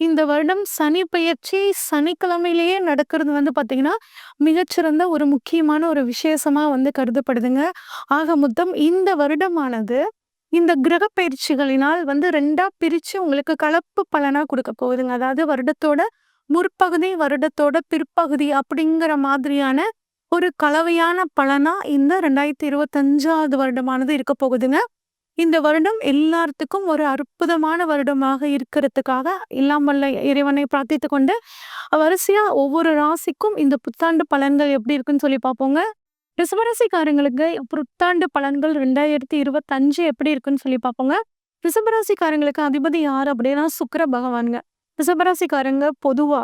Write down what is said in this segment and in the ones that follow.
இந்த வருடம் சனி பெயர்ச்சி சனிக்கிழமையிலேயே நடக்கிறது வந்து பார்த்திங்கன்னா மிகச்சிறந்த ஒரு முக்கியமான ஒரு விசேஷமாக வந்து கருதப்படுதுங்க. ஆக மொத்தம் இந்த வருடமானது இந்த கிரக பயிற்சிகளினால் வந்து ரெண்டா பிரித்து உங்களுக்கு கலப்பு பலனாக கொடுக்க போகுதுங்க. அதாவது வருடத்தோட முற்பகுதி வருடத்தோட பிற்பகுதி அப்படிங்கிற மாதிரியான ஒரு கலவையான பலனா இந்த ரெண்டாயிரத்தி இருபத்தஞ்சாவது வருடமானது இருக்க போகுதுங்க. இந்த வருடம் எல்லாத்துக்கும் ஒரு அற்புதமான வருடமாக இருக்கிறதுக்காக இல்லாமல்ல இறைவனை பிரார்த்தித்து கொண்டு வரிசையா ஒவ்வொரு ராசிக்கும் இந்த புத்தாண்டு பலன்கள் எப்படி இருக்குன்னு சொல்லி பார்ப்போங்க. ரிசபராசிக்காரங்களுக்கு புத்தாண்டு பலன்கள் ரெண்டாயிரத்தி இருபத்தஞ்சு எப்படி இருக்குன்னு சொல்லி பார்ப்போங்க. ரிசபராசிக்காரங்களுக்கு அதிபதி யார் அப்படின்னா சுக்கர பகவானுங்க. ரிசபராசிக்காரங்க பொதுவா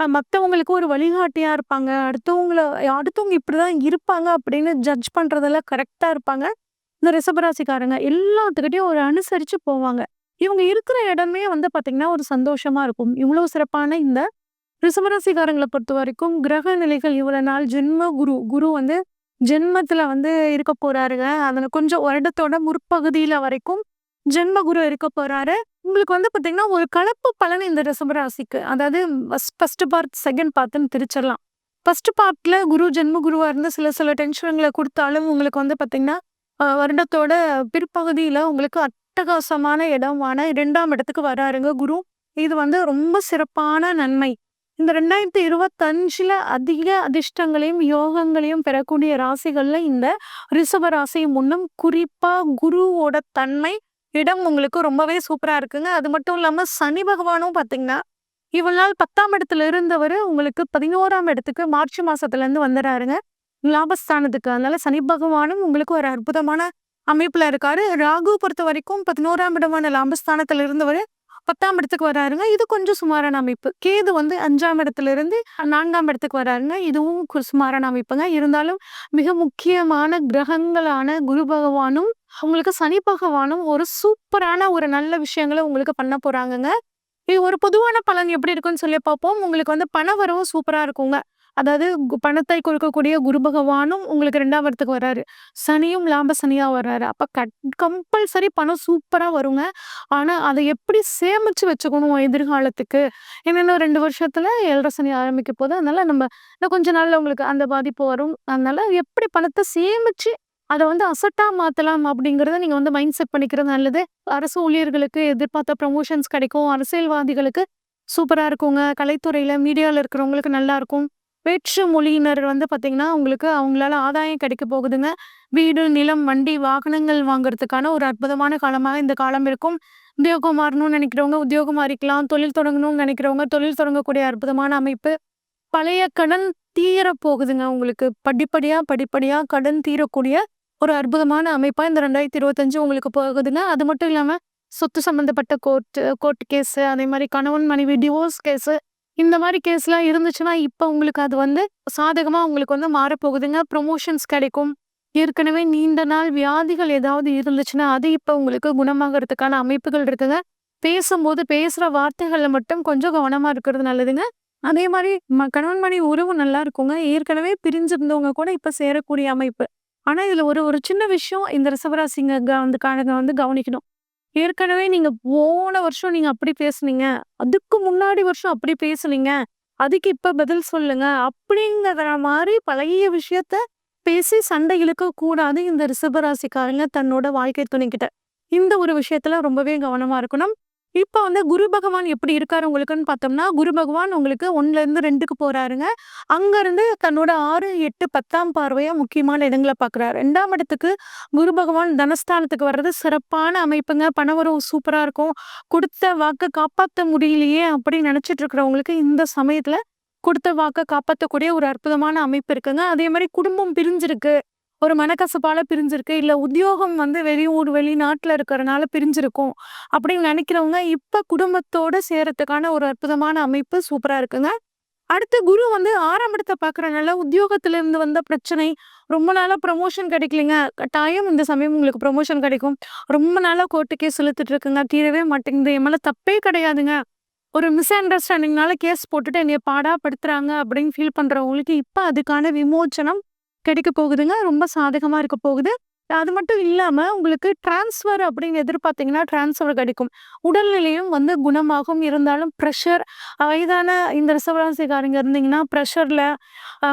மற்றவங்களுக்கு ஒரு வழிகாட்டியா இருப்பாங்க. அடுத்தவங்கள அடுத்தவங்க இப்படிதான் இருப்பாங்க அப்படின்னு ஜட்ஜ் பண்றதெல்லாம் கரெக்டா இருப்பாங்க. இந்த ரிசபராசிக்காரங்க எல்லாத்துக்கிட்டையும் ஒரு அனுசரித்து போவாங்க. இவங்க இருக்கிற இடமே வந்து பார்த்திங்கன்னா ஒரு சந்தோஷமா இருக்கும். இவ்வளோ சிறப்பான இந்த ரிசபராசிக்காரங்களை பொறுத்த வரைக்கும் கிரக நிலைகள் இவ்வளோ நாள் ஜென்ம குரு குரு வந்து ஜென்மத்துல வந்து இருக்க போறாருங்க. அதில் கொஞ்சம் வருடத்தோட முற்பகுதியில வரைக்கும் ஜென்ம குரு இருக்க போறாரு. உங்களுக்கு வந்து பார்த்திங்கன்னா ஒரு கலப்பு பலன் இந்த ரிசபராசிக்கு அதாவது ஃபர்ஸ்ட் பார்ட் செகண்ட் பார்த்துன்னு திரிச்சிடலாம் ஃபர்ஸ்ட் பார்ட்ல குரு ஜென்ம குருவாக இருந்து சில சில டென்ஷன்களை கொடுத்தாலும் உங்களுக்கு வந்து பார்த்திங்கன்னா வருடத்தோட பிற்பகுதியில் உங்களுக்கு அட்டகாசமான இடமான இரண்டாம் இடத்துக்கு வராருங்க குரு. இது வந்து ரொம்ப சிறப்பான நன்மை. இந்த ரெண்டாயிரத்தி இருபத்தஞ்சில் அதிக அதிர்ஷ்டங்களையும் யோகங்களையும் பெறக்கூடிய ராசிகளில் இந்த ரிஷப ராசி முன்னும் குறிப்பாக குருவோட தன்மை இடம் உங்களுக்கு ரொம்பவே சூப்பராக இருக்குங்க. அது மட்டும் இல்லாமல் சனி பகவானும் பார்த்தீங்கன்னா இவ்வளவு நாள் பத்தாம் இடத்துல இருந்தவர் உங்களுக்கு பதினோராம் இடத்துக்கு மார்ச் மாதத்துலேருந்து வந்துடுறாருங்க லாபஸ்தானத்துக்கு. அதனால சனி பகவானும் உங்களுக்கு ஒரு அற்புதமான அமைப்புல இருக்காரு. ராகு பொறுத்த வரைக்கும் பதினோராம் இடமான லாபஸ்தானத்துல இருந்தவர் பத்தாம் இடத்துக்கு வராருங்க. இது கொஞ்சம் சுமாரான அமைப்பு. கேது வந்து அஞ்சாம் இடத்துல இருந்து நான்காம் இடத்துக்கு வராருங்க. இதுவும் கு- சுமாரான அமைப்புங்க. இருந்தாலும் மிக முக்கியமான கிரகங்களான குரு பகவானும் உங்களுக்கு சனி பகவானும் ஒரு சூப்பரான ஒரு நல்ல விஷயங்களை உங்களுக்கு பண்ண போறாங்கங்க. இது ஒரு பொதுவான பலன் எப்படி இருக்குன்னு சொல்லி பார்ப்போம். உங்களுக்கு வந்து பண வரவும் சூப்பராக இருக்குங்க. அதாவது கு- பணத்தை கொடுக்கக்கூடிய குரு பகவானும் உங்களுக்கு ரெண்டாம் இடத்துக்கு வர்றாரு. சனியும் லாப சனியா வர்றாரு. அப்ப கட் கம்பல்சரி பணம் சூப்பரா வருங்க. ஆனா அதை எப்படி சேமிச்சு வச்சுக்கணும் எதிர்காலத்துக்கு? என்னென்ன ரெண்டு வருஷத்துல ஏழரை சனி ஆரம்பிக்க போது அதனால நம்ம இன்னும் கொஞ்ச நாள்ல உங்களுக்கு அந்த பாதிப்பு வரும். அதனால எப்படி பணத்தை சேமிச்சு அதை வந்து அசட்டா மாத்தலாம் அப்படிங்கறத நீங்க வந்து மைண்ட் செட் பண்ணிக்கிறது நல்லது. அரசு ஊழியர்களுக்கு எதிர்பார்த்த ப்ரமோஷன்ஸ் கிடைக்கும். அரசியல்வாதிகளுக்கு சூப்பரா இருக்குங்க. கலைத்துறையில மீடியால இருக்கிறவங்களுக்கு நல்லா இருக்கும். வேற்று மொழியினர் வந்து பார்த்திங்கன்னா உங்களுக்கு அவங்களால ஆதாயம் கிடைக்க போகுதுங்க. வீடு நிலம் வண்டி வாகனங்கள் வாங்குறதுக்கான ஒரு அற்புதமான காலமாக இந்த காலம் இருக்கும். உத்தியோகம் மாறணும்னு நினைக்கிறவங்க உத்தியோகம் மாறிக்கலாம் தொழில் தொடங்கணும்னு நினைக்கிறவங்க தொழில் தொடங்கக்கூடிய அற்புதமான அமைப்பு. பழைய கடன் தீர போகுதுங்க உங்களுக்கு. படிப்படியாக படிப்படியாக கடன் தீரக்கூடிய ஒரு அற்புதமான அமைப்பாக இந்த ரெண்டாயிரத்தி இருபத்தஞ்சு உங்களுக்கு போகுதுங்க. அது மட்டும் இல்லாமல் சொத்து சம்மந்தப்பட்ட கோர்ட்டு கோர்ட் கேஸு அதே மாதிரி கணவன் மனைவி டிவோர்ஸ் கேஸு இந்த மாதிரி கேஸ்லாம் இருந்துச்சுன்னா இப்போ உங்களுக்கு அது வந்து சாதகமாக உங்களுக்கு வந்து மாறப்போகுதுங்க. ப்ரொமோஷன்ஸ் கிடைக்கும். ஏற்கனவே நீண்ட நாள் வியாதிகள் ஏதாவது இருந்துச்சுன்னா அது இப்போ உங்களுக்கு குணமாகறதுக்கான அமைப்புகள் இருக்குங்க. பேசும்போது பேசுகிற வார்த்தைகளில் மட்டும் கொஞ்சம் கவனமா இருக்கிறது நல்லதுங்க. அதே மாதிரி ம- கணவன் மணி உறவு நல்லா இருக்குங்க. ஏற்கனவே பிரிஞ்சிருந்தவங்க கூட இப்போ சேரக்கூடிய அமைப்பு. ஆனா இதில் ஒரு ஒரு சின்ன விஷயம் இந்த ரிசவராசிங்க க- வந்து காரங்க வந்து கவனிக்கணும். ஏற்கனவே நீங்க போன வருஷம் நீங்க அப்படி பேசுனீங்க. அதுக்கு முன்னாடி வருஷம் அப்படி பேசுனீங்க. அதுக்கு இப்ப பதில் சொல்லுங்க. அப்படிங்கிற மாதிரி பழைய விஷயத்த பேசி சண்டை இழுக்க கூடாது இந்த ரிஷபராசிக்காரங்க தன்னோட வாழ்க்கை துணைக்கிட்ட. இந்த ஒரு விஷயத்துல ரொம்பவே கவனமா இருக்கணும். இப்போ வந்து குரு பகவான் எப்படி இருக்காரு உங்களுக்குன்னு பார்த்தோம்னா, குரு பகவான் உங்களுக்கு 1லேருந்து 2க்கு போறாருங்க. அங்கேருந்து தன்னோட 6, 8, 10ஆம் பார்வையா முக்கியமான இடங்களை பார்க்குறாரு. ரெண்டாம் இடத்துக்கு குரு பகவான் தனஸ்தானத்துக்கு வர்றது சிறப்பான அமைப்புங்க. பணவரவு சூப்பராக இருக்கும். கொடுத்த வாக்கை காப்பாற்ற முடியலையே அப்படின்னு நினச்சிட்டு இருக்கிறவங்களுக்கு இந்த சமயத்தில் கொடுத்த வாக்கை காப்பாற்றக்கூடிய ஒரு அற்புதமான அமைப்பு இருக்குங்க. அதே மாதிரி குடும்பம் பிரிஞ்சிருக்கு. ஒரு மனக்கசப்பால பிரிஞ்சிருக்கு. இல்ல உத்தியோகம் வந்து வெளியூர், வெளிநாட்டில் இருக்கிறனால பிரிஞ்சிருக்கும். அப்படின்னு நினைக்கிறவங்க இப்ப குடும்பத்தோட சேரத்துக்கான ஒரு அற்புதமான அமைப்பு சூப்பரா இருக்குங்க. அடுத்து குரு வந்து 6ஆம் இடத்த பார்க்கறனால உத்தியோகத்துல இருந்து வந்த பிரச்சனை, ரொம்ப நாளா ப்ரமோஷன் கிடைக்கலைங்க. கட்டாயம் இந்த சமயம் உங்களுக்கு ப்ரமோஷன் கிடைக்கும். ரொம்ப நாளா கோர்ட்டு கேஸ் இழுத்துட்டு இருக்குங்க. தீரவே மாட்டேங்குது. என் மேலே தப்பே கிடையாதுங்க. ஒரு மிஸ் அண்டர்ஸ்டாண்டிங்னால கேஸ் போட்டுட்டு என்னைய பாடா படுத்துறாங்க அப்படின்னு ஃபீல் பண்றவங்களுக்கு இப்ப அதுக்கான விமோச்சனம் கிடைக்க போகுதுங்க. ரொம்ப சாதகமாக இருக்க போகுது. அது மட்டும் இல்லாமல் உங்களுக்கு ட்ரான்ஸ்ஃபர் அப்படின்னு எதிர்பார்த்தீங்கன்னா, ட்ரான்ஸ்ஃபர் கிடைக்கும். உடல்நிலையும் வந்து குணமாகும். இருந்தாலும் ப்ரெஷர் வயதான இந்த ரிஷபராசிக்காரங்க இருந்தீங்கன்னா, ப்ரெஷரில்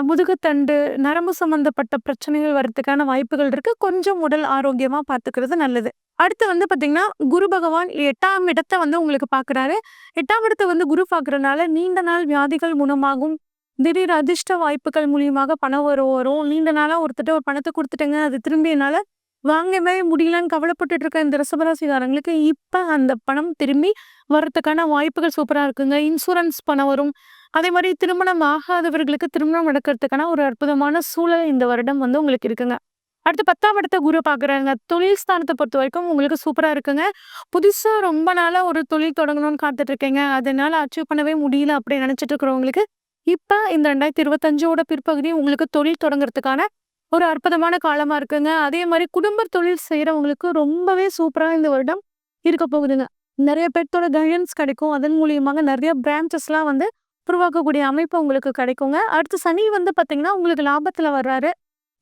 முதுகுத்தண்டு, நரம்பு சம்மந்தப்பட்ட பிரச்சனைகள் வர்றதுக்கான வாய்ப்புகள் இருக்குது கொஞ்சம் உடல் ஆரோக்கியமாக பார்த்துக்கிறது நல்லது. அடுத்து வந்து பார்த்தீங்கன்னா, குரு பகவான் எட்டாம் இடத்தை வந்து உங்களுக்கு பார்க்குறாரு. எட்டாம் இடத்தை வந்து குரு பார்க்குறதுனால நீண்ட நாள் வியாதிகள் குணமாகும். திடீர் அதிர்ஷ்ட வாய்ப்புகள் மூலியமாக பணம் வரும் வரும். நீண்ட நாளாக ஒருத்தட்ட ஒரு பணத்தை கொடுத்துட்டேங்க அது திரும்பி என்னால் வாங்கவே முடியலன்னு கவலைப்பட்டுட்டு இருக்க இந்த ரசபராசிகாரங்களுக்கு இப்போ அந்த பணம் திரும்பி வர்றதுக்கான வாய்ப்புகள் சூப்பராக இருக்குங்க. இன்சூரன்ஸ் பணம் வரும். அதே மாதிரி திருமணம் ஆகாதவர்களுக்கு திருமணம் நடக்கிறதுக்கான ஒரு அற்புதமான சூழல் இந்த வருடம் வந்து உங்களுக்கு இருக்குங்க. அடுத்து 10ஆம் இடத்த குரு பார்க்குறாங்க தொழில் ஸ்தானத்தை பொறுத்த வரைக்கும் உங்களுக்கு சூப்பராக இருக்குங்க. புதுசாக ரொம்ப நாளாக ஒரு தொழில் தொடங்கணும்னு காத்துட்டு இருக்கீங்க. அதனால அச்சீவ் பண்ணவே முடியல அப்படின்னு நினச்சிட்டு இருக்கிறவங்களுக்கு, இப்போ இந்த 2025ஓட பிற்பகுதி உங்களுக்கு தொழில் தொடங்குறதுக்கான ஒரு அற்புதமான காலமாக இருக்குங்க. அதே மாதிரி குடும்ப தொழில் செய்கிறவங்களுக்கு ரொம்பவே சூப்பராக இந்த வருடம் இருக்க போகுதுங்க. நிறைய பேர்த்தோட கைடன்ஸ் கிடைக்கும். அதன் மூலியமாக நிறைய பிரான்ச்சஸ்லாம் வந்து உருவாக்கக்கூடிய அமைப்பு உங்களுக்கு கிடைக்குங்க. அடுத்து சனி வந்து பார்த்தீங்கன்னா, உங்களுக்கு லாபத்தில் வர்றாரு.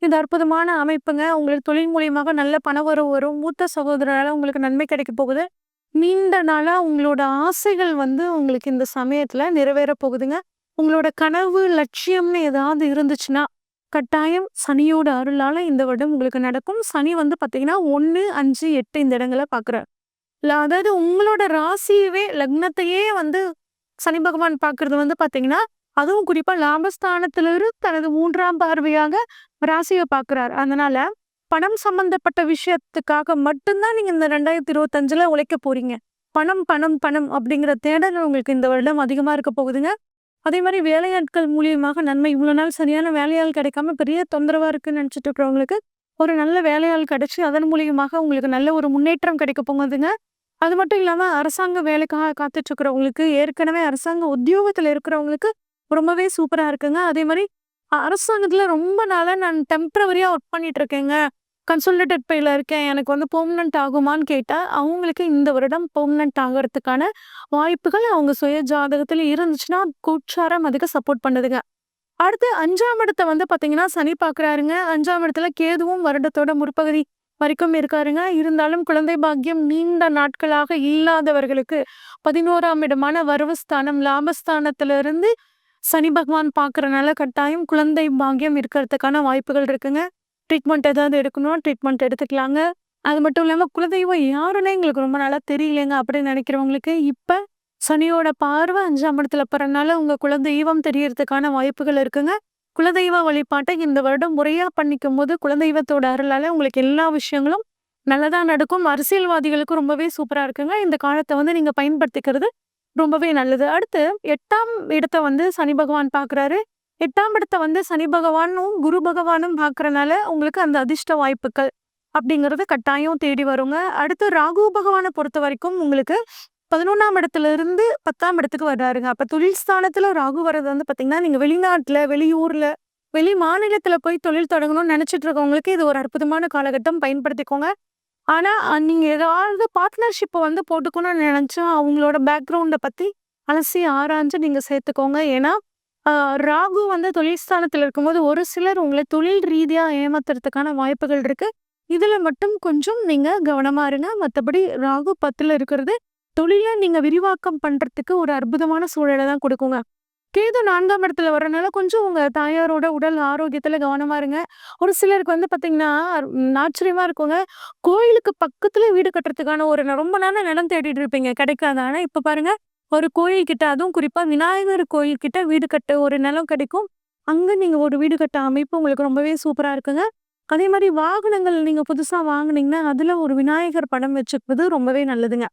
இது அற்புதமான அமைப்புங்க. உங்களுக்கு தொழில் மூலியமாக நல்ல பணவரவு வரும். மூத்த சகோதரரால உங்களுக்கு நன்மை கிடைக்க போகுது. நீண்ட நாளாக உங்களோட ஆசைகள் வந்து உங்களுக்கு இந்த சமயத்தில் நிறைவேற போகுதுங்க. உங்களோட கனவு, லட்சியம்னு ஏதாவது இருந்துச்சுன்னா, கட்டாயம் சனியோட அருளால இந்த வருடம் உங்களுக்கு நடக்கும். சனி வந்து பார்த்தீங்கன்னா, 1, 5, 8 இந்த இடங்களை பார்க்குறார். இல்லை அதாவது உங்களோட ராசியவே லக்னத்தையே வந்து சனி பகவான் பார்க்கறது வந்து பார்த்தீங்கன்னா, அதுவும் குறிப்பாக லாபஸ்தானத்திலிருந்து தனது மூன்றாம் பார்வையாக ராசியை பார்க்குறார். அதனால பணம் சம்பந்தப்பட்ட விஷயத்துக்காக மட்டும்தான் நீங்கள் இந்த ரெண்டாயிரத்தி இருபத்தஞ்சில் உழைக்க போறீங்க. பணம், பணம், பணம் அப்படிங்கிற தேடல் உங்களுக்கு இந்த வருடம் அதிகமாக இருக்க போகுதுங்க. அதே மாதிரி வேலையாட்கள் மூலியமாக நன்மை. இவ்வளோ நாள் சரியான வேலையாள் கிடைக்காம பெரிய தொந்தரவாக இருக்குன்னு நினச்சிட்டு இருக்கிறவங்களுக்கு, ஒரு நல்ல வேலையாள் கிடைச்சி அதன் மூலியமாக உங்களுக்கு நல்ல ஒரு முன்னேற்றம் கிடைக்க போகுதுங்க. அது மட்டும் இல்லாமல் அரசாங்க வேலைக்காக காத்துட்டு இருக்கிறவங்களுக்கு, ஏற்கனவே அரசாங்க உத்தியோகத்தில் இருக்கிறவங்களுக்கு ரொம்பவே சூப்பராக இருக்குங்க. அதே மாதிரி அரசாங்கத்தில் ரொம்ப நாளாக நான் டெம்ப்ரவரியாக ஒர்க் பண்ணிட்டு இருக்கேங்க. கன்சல்டேட் பேயில் இருக்கேன். எனக்கு வந்து பெர்மனண்ட் ஆகுமான்னு கேட்டால் அவங்களுக்கு இந்த வருடம் பெர்மனண்ட் ஆகிறதுக்கான வாய்ப்புகள் அவங்க சுய ஜாதகத்தில் இருந்துச்சுன்னா, கோச்சாரம் அதுக்கு சப்போர்ட் பண்ணுதுங்க. அடுத்து அஞ்சாம் இடத்த வந்து பார்த்தீங்கன்னா, சனி பார்க்குறாருங்க. அஞ்சாம் இடத்துல கேதுவும் வருடத்தோட முற்பகுதி வரைக்கும் இருக்காருங்க. இருந்தாலும் குழந்தை பாக்கியம் நீண்ட நாட்களாக இல்லாதவர்களுக்கு 11ஆம் இடமான வருவஸ்தானம் லாபஸ்தானத்திலிருந்து சனி பகவான் பார்க்குறனால கட்டாயம் குழந்தை பாக்கியம் இருக்கிறதுக்கான வாய்ப்புகள் இருக்குங்க. ட்ரீட்மெண்ட் ஏதாவது எடுக்கணும் ட்ரீட்மெண்ட் எடுத்துக்கலாங்க. அது மட்டும் இல்லாமல் குலதெய்வம் யாருன்னே எங்களுக்கு ரொம்ப நல்லா தெரியலங்க அப்படின்னு நினைக்கிறவங்களுக்கு, இப்போ சனியோட பார்வை அஞ்சாம் இடத்துல பிறந்தனால உங்கள் குலதெய்வம் தெரியறதுக்கான வாய்ப்புகள் இருக்குங்க. குலதெய்வ வழிபாட்டை இந்த வருடம் முறையா பண்ணிக்கும்போது, குலதெய்வத்தோட அருளால் உங்களுக்கு எல்லா விஷயங்களும் நல்லதாக நடக்கும். அரசியல்வாதிகளுக்கு ரொம்பவே சூப்பராக இருக்குங்க. இந்த காலத்தை வந்து நீங்கள் பயன்படுத்திக்கிறது ரொம்பவே நல்லது. அடுத்து எட்டாம் இடத்த வந்து சனி பகவான் பார்க்குறாரு. எட்டாம் இடத்தை வந்து சனி பகவானும், குரு பகவானும் பார்க்குறனால உங்களுக்கு அந்த அதிர்ஷ்ட வாய்ப்புகள் அப்படிங்கிறது கட்டாயம் தேடி வருங்க. அடுத்து ராகு பகவானை பொறுத்த வரைக்கும் உங்களுக்கு 11ஆம் இடத்துல இருந்து 10ஆம் இடத்துக்கு வர்றாருங்க. அப்போ தொழில் ஸ்தானத்தில் ராகு வர்றது வந்து பார்த்தீங்கன்னா, நீங்கள் வெளிநாட்டில் வெளியூரில் வெளி மாநிலத்தில் போய் தொழில் தொடங்கணும்னு நினச்சிட்டு இருக்கவங்களுக்கு இது ஒரு அற்புதமான காலகட்டம் பயன்படுத்திக்கோங்க. ஆனால் நீங்கள் ஏதாவது பார்ட்னர்ஷிப்பை வந்து போட்டுக்கணும்னு நினச்சா அவங்களோட பேக்ரவுண்டை பற்றி அலசி ஆராய்ஞ்சு நீங்கள் சேர்த்துக்கோங்க. ஏன்னா, ராகு வந்து தொழில்ஸ்தானத்தில் இருக்கும்போது, ஒரு சிலர் உங்களை தொழில் ரீதியாக ஏமாத்துறதுக்கான வாய்ப்புகள் இருக்குது இதில் மட்டும் கொஞ்சம் நீங்கள் கவனமா இருங்க. மற்றபடி ராகு 10ல இருக்கிறது, தொழிலை நீங்கள் விரிவாக்கம் பண்ணுறதுக்கு ஒரு அற்புதமான சூழலை தான் கொடுக்குங்க கேது நான்காம் இடத்துல வரனால கொஞ்சம் உங்கள் தாயாரோட உடல் ஆரோக்கியத்தில் கவனமா இருங்க. ஒரு சிலருக்கு வந்து பார்த்தீங்கன்னா, ஆச்சரியமாக இருக்குங்க. கோயிலுக்கு பக்கத்தில் வீடு கட்டுறதுக்கான ஒரு ந ரொம்ப நாளா நிலம் தேடிட்டு இருப்பீங்க. கிடைக்காது. ஆனால் இப்போ பாருங்கள் ஒரு கோயில்கிட்ட அதுவும் குறிப்பாக விநாயகர் கோயில்கிட்ட வீடு கட்ட ஒரு நிலம் கிடைக்கும். அங்கே நீங்கள் ஒரு வீடு கட்ட அமைப்பு உங்களுக்கு ரொம்பவே சூப்பராக இருக்குங்க. அதே மாதிரி வாகனங்கள் நீங்கள் புதுசாக வாங்கினீங்கன்னா அதில் ஒரு விநாயகர் படம் வச்சுக்கிறது ரொம்பவே நல்லதுங்க.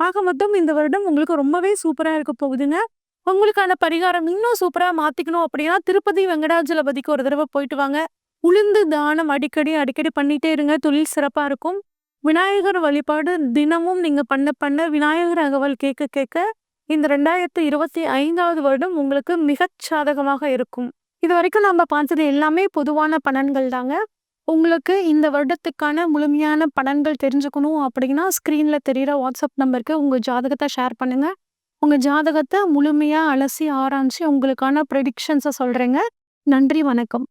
ஆக மொத்தம் இந்த வருடம் உங்களுக்கு ரொம்பவே சூப்பராக இருக்க போகுதுங்க. உங்களுக்கான பரிகாரம் இன்னும் சூப்பராக மாற்றிக்கணும் அப்படின்னா, திருப்பதி வெங்கடாஜலபதிக்கு ஒரு தடவை போயிட்டு வாங்க. உளுந்து தானம் அடிக்கடி, அடிக்கடி பண்ணிட்டே இருங்க. தொழில் சிறப்பாக இருக்கும். விநாயகர் வழிபாடு தினமும் நீங்கள் பண்ண பண்ண விநாயகர் அகவல் கேட்க கேட்க இந்த 2025வது வருடம் உங்களுக்கு மிகச் சாதகமாக இருக்கும். இது வரைக்கும் நம்ம பார்த்தது எல்லாமே பொதுவான பலன்கள் தாங்க. உங்களுக்கு இந்த வருடத்துக்கான முழுமையான பலன்கள் தெரிஞ்சுக்கணும் அப்படின்னா, ஸ்க்ரீனில் தெரிகிற வாட்ஸ்அப் நம்பருக்கு உங்கள் ஜாதகத்தை ஷேர் பண்ணுங்கள் உங்கள் ஜாதகத்தை முழுமையாக அலசி ஆராய்ஞ்சு உங்களுக்கான ப்ரெடிக்ஷன்ஸை சொல்கிறேங்க நன்றி, வணக்கம்.